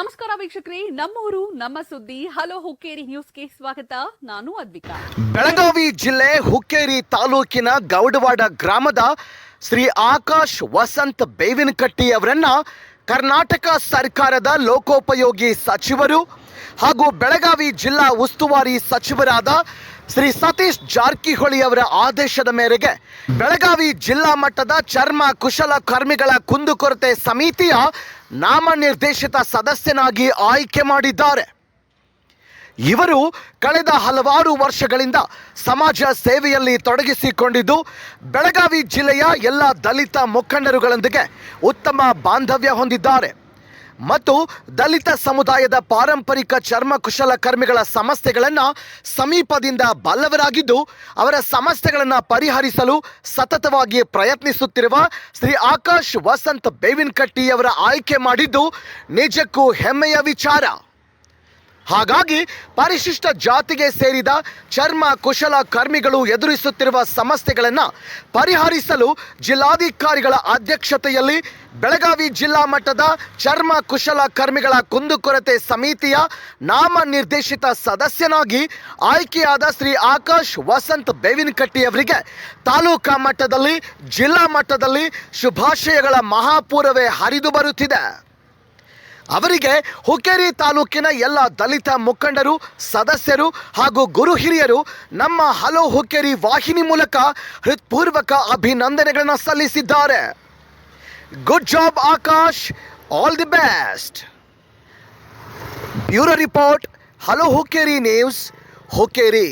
ನಮಸ್ಕಾರ ವೀಕ್ಷಕರೇ, ನಮ್ಮೂರು, ನಮ್ಮ ಸುದ್ದಿ, ಹಲೋ ಹುಕ್ಕೇರಿ ನ್ಯೂಸ್ಗೆ ಸ್ವಾಗತ. ನಾನು ಅದ್ವಿಕಾ. ಬೆಳಗಾವಿ ಜಿಲ್ಲೆ ಹುಕ್ಕೇರಿ ತಾಲೂಕಿನ ಗೌಡವಾಡ ಗ್ರಾಮದ ಶ್ರೀ ಆಕಾಶ್ ವಸಂತ್ ಬೇವಿನಕಟ್ಟಿ ಅವರನ್ನ ಕರ್ನಾಟಕ ಸರ್ಕಾರದ ಲೋಕೋಪಯೋಗಿ ಸಚಿವರು ಹಾಗೂ ಬೆಳಗಾವಿ ಜಿಲ್ಲಾ ಉಸ್ತುವಾರಿ ಸಚಿವರಾದ ಶ್ರೀ ಸತೀಶ್ ಜಾರಕಿಹೊಳಿ ಅವರ ಆದೇಶದ ಮೇರೆಗೆ ಬೆಳಗಾವಿ ಜಿಲ್ಲಾ ಮಟ್ಟದ ಚರ್ಮ ಕುಶಲಕರ್ಮಿಗಳ ಕುಂದುಕೊರತೆ ಸಮಿತಿಯ ನಾಮನಿರ್ದೇಶಿತ ಸದಸ್ಯನಾಗಿ ಆಯ್ಕೆ ಮಾಡಿದ್ದಾರೆ. ಇವರು ಕಳೆದ ಹಲವಾರು ವರ್ಷಗಳಿಂದ ಸಮಾಜ ಸೇವೆಯಲ್ಲಿ ತೊಡಗಿಸಿಕೊಂಡಿದ್ದು, ಬೆಳಗಾವಿ ಜಿಲ್ಲೆಯ ಎಲ್ಲ ದಲಿತ ಮುಖಂಡರುಗಳೊಂದಿಗೆ ಉತ್ತಮ ಬಾಂಧವ್ಯ ಹೊಂದಿದ್ದಾರೆ. ಮತ್ತು ದಲಿತ ಸಮುದಾಯದ ಪಾರಂಪರಿಕ ಚರ್ಮ ಕುಶಲಕರ್ಮಿಗಳ ಸಮಸ್ಯೆಗಳನ್ನು ಸಮೀಪದಿಂದ ಬಲ್ಲವರಾಗಿದ್ದು ಅವರ ಸಮಸ್ಯೆಗಳನ್ನು ಪರಿಹರಿಸಲು ಸತತವಾಗಿ ಪ್ರಯತ್ನಿಸುತ್ತಿರುವ ಶ್ರೀ ಆಕಾಶ್ ವಸಂತ್ ಬೇವಿನಕಟ್ಟಿಯವರ ಆಯ್ಕೆ ಮಾಡಿದ್ದು ನಿಜಕ್ಕೂ ಹೆಮ್ಮೆಯ ವಿಚಾರ. ಹಾಗಾಗಿ ಪರಿಶಿಷ್ಟ ಜಾತಿಗೆ ಸೇರಿದ ಚರ್ಮ ಕುಶಲ ಕರ್ಮಿಗಳು ಎದುರಿಸುತ್ತಿರುವ ಸಮಸ್ಯೆಗಳನ್ನು ಪರಿಹರಿಸಲು ಜಿಲ್ಲಾಧಿಕಾರಿಗಳ ಅಧ್ಯಕ್ಷತೆಯಲ್ಲಿ ಬೆಳಗಾವಿ ಜಿಲ್ಲಾ ಮಟ್ಟದ ಚರ್ಮ ಕುಶಲ ಕರ್ಮಿಗಳ ಕುಂದುಕೊರತೆ ಸಮಿತಿಯ ನಾಮನಿರ್ದೇಶಿತ ಸದಸ್ಯನಾಗಿ ಆಯ್ಕೆಯಾದ ಶ್ರೀ ಆಕಾಶ್ ವಸಂತ್ ಬೇವಿನಕಟ್ಟಿಯವರಿಗೆ ತಾಲೂಕಾ ಮಟ್ಟದಲ್ಲಿ, ಜಿಲ್ಲಾ ಮಟ್ಟದಲ್ಲಿ ಶುಭಾಶಯಗಳ ಮಹಾಪೂರವೇ ಹರಿದು ಬರುತ್ತಿದೆ. ಅವರಿಗೆ ಹುಕ್ಕೇರಿ ತಾಲೂಕಿನ ಎಲ್ಲ ದಲಿತ ಮುಖಂಡರು, ಸದಸ್ಯರು ಹಾಗೂ ಗುರು ಹಿರಿಯರು ನಮ್ಮ ಹಲೋ ಹುಕ್ಕೇರಿ ವಾಹಿನಿ ಮೂಲಕ ಹೃತ್ಪೂರ್ವಕ ಅಭಿನಂದನೆಗಳನ್ನು ಸಲ್ಲಿಸಿದ್ದಾರೆ. Good job Akash all the best bureau report hello Hukkeri news, Hukkeri.